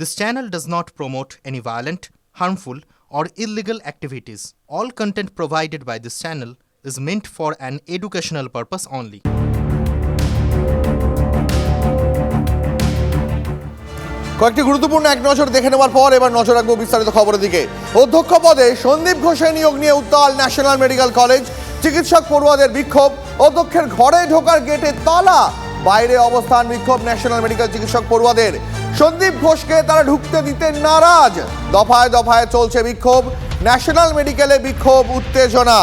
This channel does not promote any violent, harmful, or illegal activities. All content provided by this channel is meant for an educational purpose only. কয়েকটি গুরুত্বপূর্ণ এক নজর দেখে নেওয়ার পর এবার নজর রাখব বিস্তারিত খবরের দিকে অধ্যক্ষ পদে সন্দীপ ঘোষের নিয়োগ নিয়ে উত্তাল ন্যাশনাল মেডিকেল কলেজ চিকিৎসক পড়ুয়াদের বিক্ষোভ অধ্যক্ষের ঘরে ঢোকার গেটে তালা বাইরে অবস্থান বিক্ষোভ ন্যাশনাল মেডিকেল চিকিৎসক পড়ুয়াদের। সন্দীপ ঘোষকে তারা ঢুকতে দিতে নারাজ। দফায় দফায় চলছে বিক্ষোভ। ন্যাশনাল মেডিকেলে বিক্ষোভ, উত্তেজনা।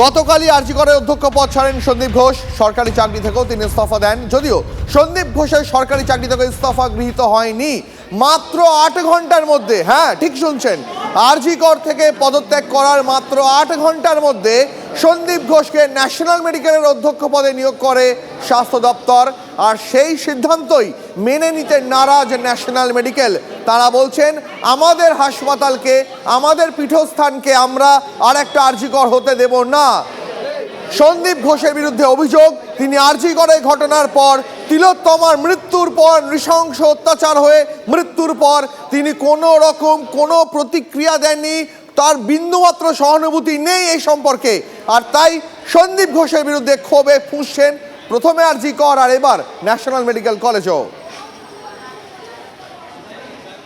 গতকালই আর্জি করে অধ্যক্ষ পদ ছাড়েন সন্দীপ ঘোষ। সরকারি চাকরি থেকেও তিনি ইস্তফা দেন। যদিও সন্দীপ ঘোষের সরকারি চাকরি থেকে ইস্তফা গৃহীত হয়নি। মাত্র আট ঘণ্টার মধ্যে হ্যাঁ ঠিক শুনছেন। আরজি কর থেকে পদত্যাগ করার মাত্র আট ঘণ্টার মধ্যে সন্দীপ ঘোষকে ন্যাশনাল মেডিকেলের অধ্যক্ষ পদে নিয়োগ করে স্বাস্থ্য দপ্তর। আর সেই সিদ্ধান্তই মেনে নিতে নারাজ ন্যাশনাল মেডিকেল। তারা বলছেন, আমাদের হাসপাতালকে, আমাদের পীঠস্থানকে আমরা আর একটা আর্জিকর হতে দেব না। সন্দীপ ঘোষের বিরুদ্ধে অভিযোগ, তিনি আর্জি করে ঘটনার পর তিলোত্তমার মৃত্যুর পর নৃশংস অত্যাচার হয়ে মৃত্যুর পর তিনি কোনো রকম কোনো প্রতিক্রিয়া দেননি। তার বিন্দুমাত্র সহানুভূতি নেই এই সম্পর্কে। আর তাই সন্দীপ ঘোষের বিরুদ্ধে ক্ষোভে ফুঁসছেন প্রথমে আরজি কর আর এবার ন্যাশনাল মেডিকেল কলেজও।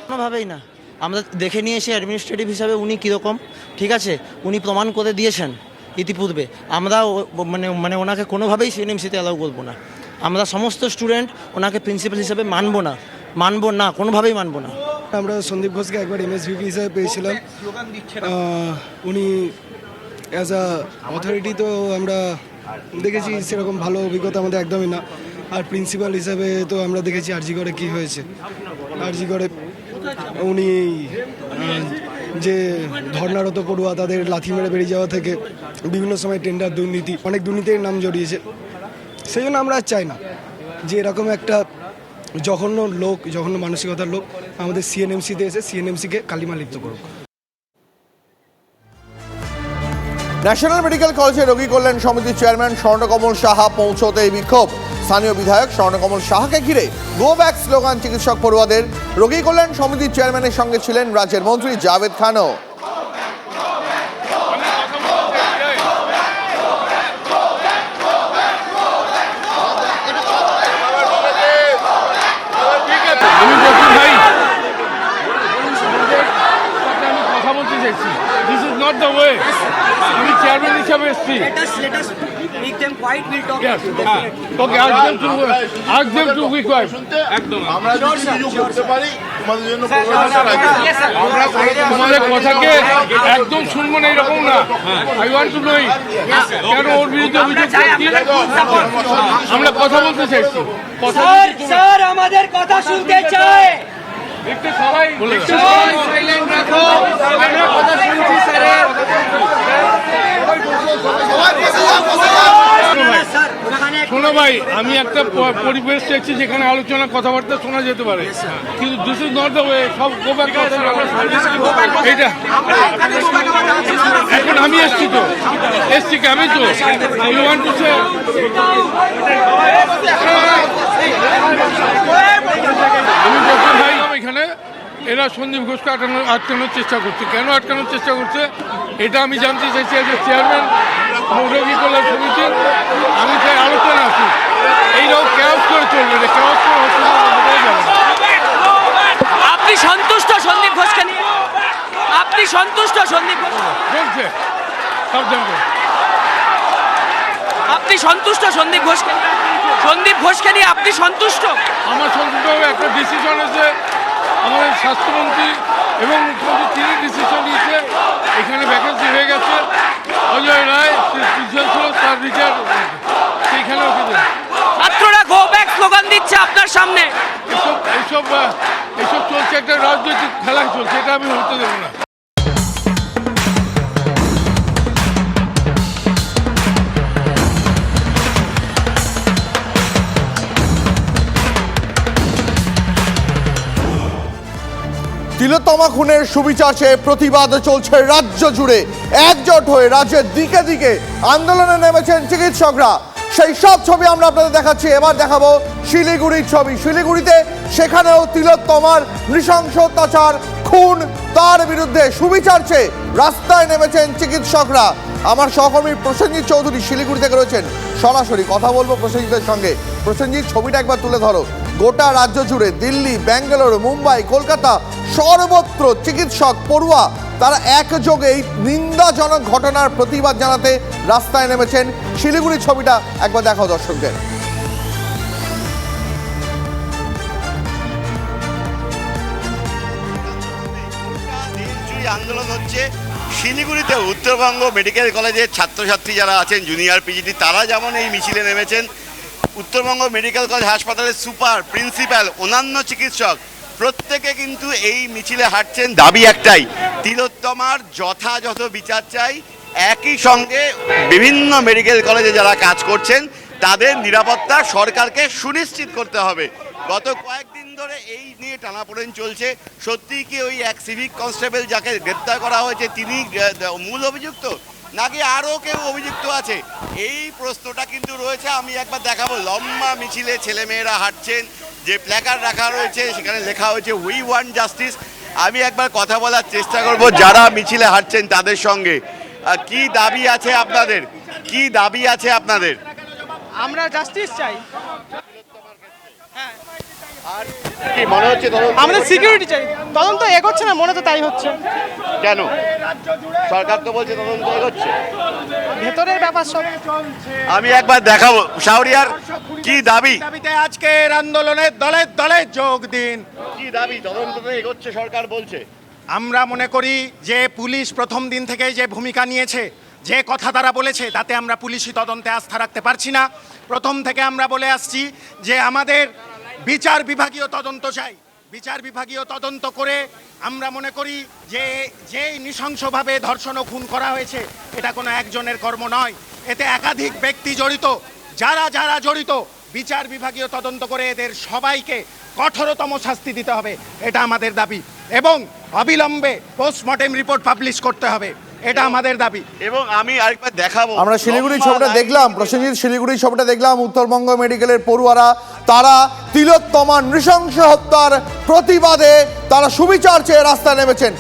কোনোভাবেই না। আমরা দেখে নিয়ে এসে অ্যাডমিনিস্ট্রেটিভ হিসাবে উনি কীরকম ঠিক আছে? উনি প্রমাণ করে দিয়েছেন ইতিপূর্বে। আমরা মানে মানে ওনাকে কোনোভাবেই সিএনএমসিতে অ্যালাউ করব না। আমরা সমস্ত স্টুডেন্ট ওনাকে প্রিন্সিপাল হিসাবে মানবো না মানবো না কোনোভাবেই মানবো না। আমরা সন্দীপ ঘোষকে একবার এমএসভিপি হিসাবে পেয়েছিলাম। উনি অ্যাজ আ অথরিটি তো আমরা দেখেছি সেরকম ভালো অভিজ্ঞতা আমাদের একদমই না। আর প্রিন্সিপাল হিসাবে তো আমরা দেখেছি আরজি করে কী হয়েছে। আরজি করে উনি যে ধর্নারত পড়ুয়া তাদের লাথি মেরে বেরিয়ে যাওয়া থেকে বিভিন্ন সময় টেন্ডার দুর্নীতি, অনেক দুর্নীতির নাম জড়িয়েছে। সেই জন্য আমরা আর চাই না যে এরকম একটা জঘন্য লোক, জঘন্য মানসিকতার লোক আমাদের সিএনএমসিতে এসে সিএনএমসিকে কালিমা লিপ্ত করুক। ন্যাশনাল মেডিকেল কলেজে রোগী কল্যাণ সমিতির চেয়ারম্যান স্বর্ণকমল সাহা পৌঁছতে এই বিক্ষোভ। স্থানীয় বিধায়ক স্বর্ণকমল সাহাকে ঘিরে গো ব্যাক স্লোগান চিকিৎসক পড়ুয়াদের রোগী কল্যাণ সমিতির চেয়ারম্যানের সঙ্গে ছিলেন রাজ্যের মন্ত্রী জাভেদ খানও আমি বলছি ভাই সাথে আমি কথা বলতে চাইছি this is not the way আমি চেয়ারম্যান হিসাবে এসেছি Let us let us make them quiet. We'll talk. Yes. Okay আজ দেম টু আজ দেম টু উইক ওয়াইফ একদম তোমাদের রাখি Yes, sir. তোমাদের কথাকে একদম শুনব না এরকম না আই ওয়ান্ট টু নো কেন ওর বিরুদ্ধে আমরা অভিযোগ। আমরা কথা বলতে চাইছি স্যার আমাদের কথা শুনতে চায় একটু সবাই রাখো আমরা কথা শুনছি স্যারের স্যার ওখানে একটু- শোনো ভাই আমি একটা পরিবেশ চাইছি যেখানে আলোচনা কথাবার্তা শোনা যেতে পারে। কিন্তু this is not the way সব এটা এখন আমি এসছি তো। এসছি কি আমি তো ইউ ওয়ান্ট টু সে আমি বলছি ভাই এখানে এরা সন্দীপ ঘোষকে আটকানো আটকানোর চেষ্টা করছে। কেন আটকানোর চেষ্টা করছে? এটা আমি জানতে চাইছি এজ চেয়ারম্যান রোগী কল্যাণ সমিতি আমি চাই আলোচনা এইরকম ক্যাশ করে চলবে ক্যাশ করে আপনি সন্তুষ্ট সন্দীপ ঘোষকে নিয়ে? আপনি সন্তুষ্ট সন্দীপ ঘোষ সাবধান করে। আপনি সন্তুষ্ট সন্দীপ ঘোষকে সন্দীপ ঘোষকে নিয়ে আপনি সন্তুষ্ট? আমার সন্তুষ্ট একটা ডিসিশন আছে। আমাদের স্বাস্থ্যমন্ত্রী এবং মুখ্যমন্ত্রী তিনি ডিসিশন নিয়েছে এখানে ভ্যাকেন্সি হয়ে গেছে। অজয় রায় তার রিটায়ার সেইখানে। ছাত্ররা গো ব্যাক স্লোগান দিচ্ছে আপনার সামনে। এসব এসব এসব চলছে একটা রাজনৈতিক খেলা চলছে এটা আমি হতে দেবো না। তিলোত্তমা খুনের সুবিচার চেয়ে প্রতিবাদ চলছে রাজ্য জুড়ে। একজোট হয়ে রাজ্যের দিকে দিকে আন্দোলনে নেমেছেন চিকিৎসকরা। সেই সব ছবি আমরা আপনাদের দেখাচ্ছি। এবার দেখাবো শিলিগুড়ির ছবি। শিলিগুড়িতে সেখানেও তিলোত্তমার নৃশংস অত্যাচার, খুন তার বিরুদ্ধে সুবিচার চেয়ে রাস্তায় নেমেছেন চিকিৎসকরা। আমার সহকর্মী প্রসেনজিৎ চৌধুরী শিলিগুড়ি থেকে রয়েছেন। সরাসরি কথা বলব প্রসেনজিতের সঙ্গে। প্রসেনজিৎ, ছবিটা একবার তুলে ধরো। গোটা রাজ্য জুড়ে দিল্লি, ব্যাঙ্গালোর, মুম্বাই, কলকাতা সর্বত্র চিকিৎসক পড়ুয়া, তারা একযোগে এই নিন্দাজনক ঘটনার প্রতিবাদ জানাতে রাস্তায় নেমেছেন। শিলিগুড়ির ছবিটা একবার দেখাও দর্শকদের। আন্দোলন হচ্ছে। শিলিগুড়িতে উত্তরবঙ্গ মেডিকেল কলেজের ছাত্রছাত্রী যারা আছেন জুনিয়র পিজিটি তারা যেমন এই মিছিলে নেমেছেন উত্তরবঙ্গ মেডিকেল কলেজ হাসপাতালের সুপার প্রিন্সিপাল অন্যান্য চিকিৎসক, প্রত্যেকে কিন্তু এই মিছিলে হাঁটছেন। দাবি একটাই, তিলোত্তমার যথাযথ বিচার চাই। একই সঙ্গে বিভিন্ন মেডিকেল কলেজে যারা কাজ করছেন, তাদের নিরাপত্তা সরকারকে সুনিশ্চিত করতে হবে। গত কয়েকদিন ধরে এই নিয়ে টানাপোড়েন চলছে। সত্যি কি ওই এক সিভিক কনস্টেবল যাকে গ্রেপ্তার করা হয়েছে, তিনি মূল অভিযুক্ত? নাকি আরও কেউ অভিযুক্ত আছে? এই প্রশ্নটা কিন্তু রয়েছে, আমি একবার দেখাবো। লম্বা মিছিলে ছেলেমেয়েরা হাঁটছেন, যে প্ল্যাকার রাখা রয়েছে, সেখানে লেখা হয়েছে উই ওয়ান জাস্টিস আমি একবার কথা বলার চেষ্টা করব, যারা মিছিলে হাঁটছেন তাদের সঙ্গে। কি দাবি আছে আপনাদের? কি দাবি আছে আপনাদের? আমরা জাস্টিস চাই। আর কি মনে হচ্ছে আমাদের সিকিউরিটি চাই। তদন্ত এগোচ্ছে না মনে তো তাই হচ্ছে। কেন? সরকার তো বলছে তদন্ত এগোচ্ছে। ভেতরের ব্যাপার সব। আমি একবার দেখাবো। শাহরিয়ার কি দাবি? দাবিতে আজকের আন্দোলনে দলে দলে যোগ দিন। কি দাবি? তদন্ত তো এগোচ্ছে সরকার বলছে। আমরা মনে করি যে পুলিশ প্রথম দিন থেকে যে ভূমিকা নিয়েছে যে কথা তারা বলেছে তাতে আমরা পুলিশি তদন্তে আস্থা রাখতে পারছি না। প্রথম থেকে আমরা বলে আসছি যে আমাদের বিচার বিভাগীয় তদন্ত চাই। বিচার বিভাগীয় তদন্ত করে আমরা মনে করি যে, যেই নৃশংসভাবে ধর্ষণ ও খুন করা হয়েছে, এটা কোনো একজনের কর্ম নয়। এতে একাধিক ব্যক্তি জড়িত। যারা যারা জড়িত, বিচার বিভাগীয় তদন্ত করে এদের সবাইকে কঠোরতম শাস্তি দিতে হবে, এটা আমাদের দাবি। এবং অবিলম্বে পোস্টমর্টেম রিপোর্ট পাবলিশ করতে হবে। এটা আমাদের দাবি। এবং আমি আরেকবার দেখাবো। আমরা শিলিগুড়ি ছবিটা দেখলাম প্রসেনজিৎ শিলিগুড়ি ছবিটা দেখলাম উত্তরবঙ্গ মেডিকেলের পড়ুয়ারা তারা তিলোত্তমা নৃশংস হত্যার প্রতিবাদে তারা সুবিচার চেয়ে রাস্তায় নেমেছেন।